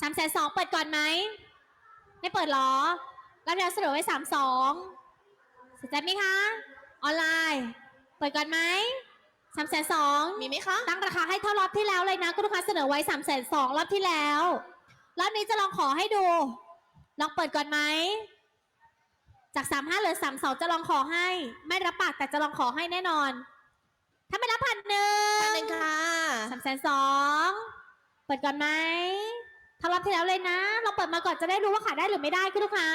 สามแสนสองเปิดก่อนไหม ไม่เปิดเหรอ รับแล้วเสนอไว้สามสองสนใจไหมคะ ออนไลน์ เปิดก่อนไหมสามแสนสองมีไหมคะ ตั้งราคาให้เท่ารอบที่แล้วเลยนะคุณลูกค้าเสนอไว้สามแสนสองรอบที่แล้ว รอบนี้จะลองขอให้ดู ลองเปิดก่อนไหม จากสามห้าเหลือสามสองจะลองขอให้ ไม่รับปากแต่จะลองขอให้แน่นอน ถ้าไม่รับพันหนึ่พันงหนึ่งค่ะสามแสนสองเปิดก่อนไหม ทำรอบที่แล้วเลยนะ เราเปิดมาก่อนจะได้รู้ว่าขายได้หรือไม่ได้คุณลูกค้า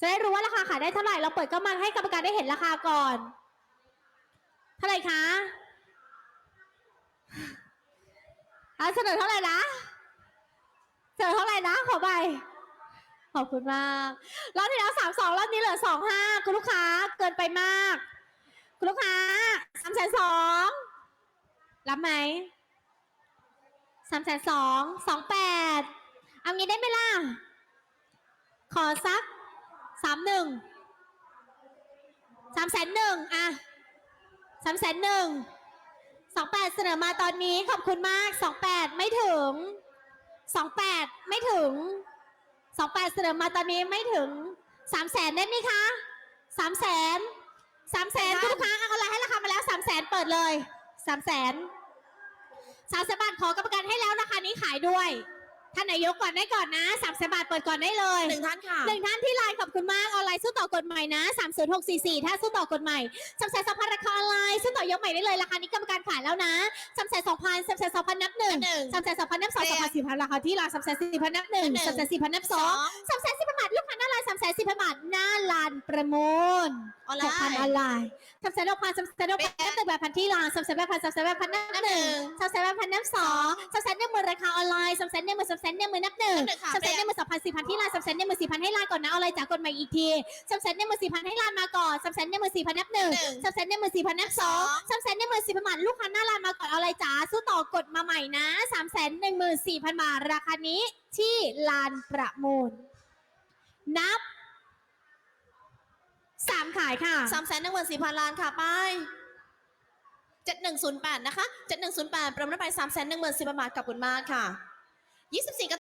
จะได้รู้ว่าราคาขายได้เท่าไหร่ เราเปิดก็มาให้กรรมการได้เห็นราคาก่อน เท่าไหร่คะอะเสนอเท่าไหร่นะ เสนอเท่าไหร่นะ ขอไปขอบคุณมาก รอบที่แล้วสามสองรอบนี้เหลือสองห้าคุณลูกค้าเกินไปมาก คุณลูกค้าสามแสนสองรับไหม สามแสนสองสองแปดเอางี้ได้ไหมล่ะ ขอสักสามหนึ่งสามแสนหนึ่งอะสามแสนหนึ่งสองแปดเสนอมาตอนนี้ขอบคุณมากสองแปดไม่ถึงสองแปดไม่ถึงสองแปดเสนอมาตอนนี้ไม่ถึงสามแสนได้ไหมคะสามแสนสามแสนคุณลูกค้าเอาอะไรให้ราคามาแล้วสามแสนเปิดเลยสามแสน สามแสนบาทขอกรรมการให้แล้วราคานี้ขายด้วยท่านไหนยกก่อนได้ก่อนนะสามแสนบาทเปิดก่อนได้เลยหนึ่งท่านค่ะหนึ่งท่านที่ไลน์ขอบคุณมากออนไลน์สู้ต่อกฎใหม่นะ30644ถ้าสู้ต่อกฎใหม่สามแสนสองพันราคาออนไลน์สู้ต่อยกใหม่ได้เลยราคานี้กรรมการขายแล้วนะสามแสนสองพันสามแสนสองพันนับหนึ่งหนึ่งสามแสนสองพันนับสองสามแสนสี่พันราคาที่ไลน์สามแสนสี่พันนับหนึ่งหนึ่งสามแสนสี่พันนับสองสามแสนสี่พันบาทลูกค้าหน้าไลน์สาม แสนสี่พันบาทหน้าลานประมูลออนไลหกพันน์ออนไลน์สามแสนหกพันสามแสนหกพันนับหนึ่งแบบพันที่ไลน์สามแสนแบบพันสามแสนแบบพันนับหนึ่งสามแสนแบบพันนับสองสามแสนหนึ่งหมื่นราคาออนไลน์สามแสนหนึ่งหมื่นสามแสนหนึ่งหมื่นนับหนึ่งนับหนึ่งค่ะ สามแสนหนึ่งหมื่นสองพันสี่พันที่ไลน์สามแสนหนึ่งหมื่นสี่พันให้ไลน์ก่อนนะเอาอะไรจากกฎใหม่อีกทีสามแสนหนึ่งหมื่นสี่พันให้ไลน์มาก่อนสามแสนหนึ่งหมื่นสี่พันนับหนึ่งหนึ่ง สามแสนหนึ่งหมื่นสี่พันนับสองสามแสนหนึ่งหมื่นสี่พันบาทลูกค้าหน้าไลน์มาก่อนเอาอะไรจ๋าสู้ต่อกดมาใหม่นะสามแสนหนึ่งหมื่นสี่พันบาทราคานี้ที่ลานประมูล นับ สามขายค่ะ สามแสนหนึ่งหมื่นสี่พันล้านค่ะไปเจ็ดหนึ่งศูนย์แปดนะคะเจ็ดหนึ่งศูนย์แปดประมาณไปสามแสนหนึ่งหมื่นสี่พันบาทกับคุณมากค่ะยี่สิบสี่ก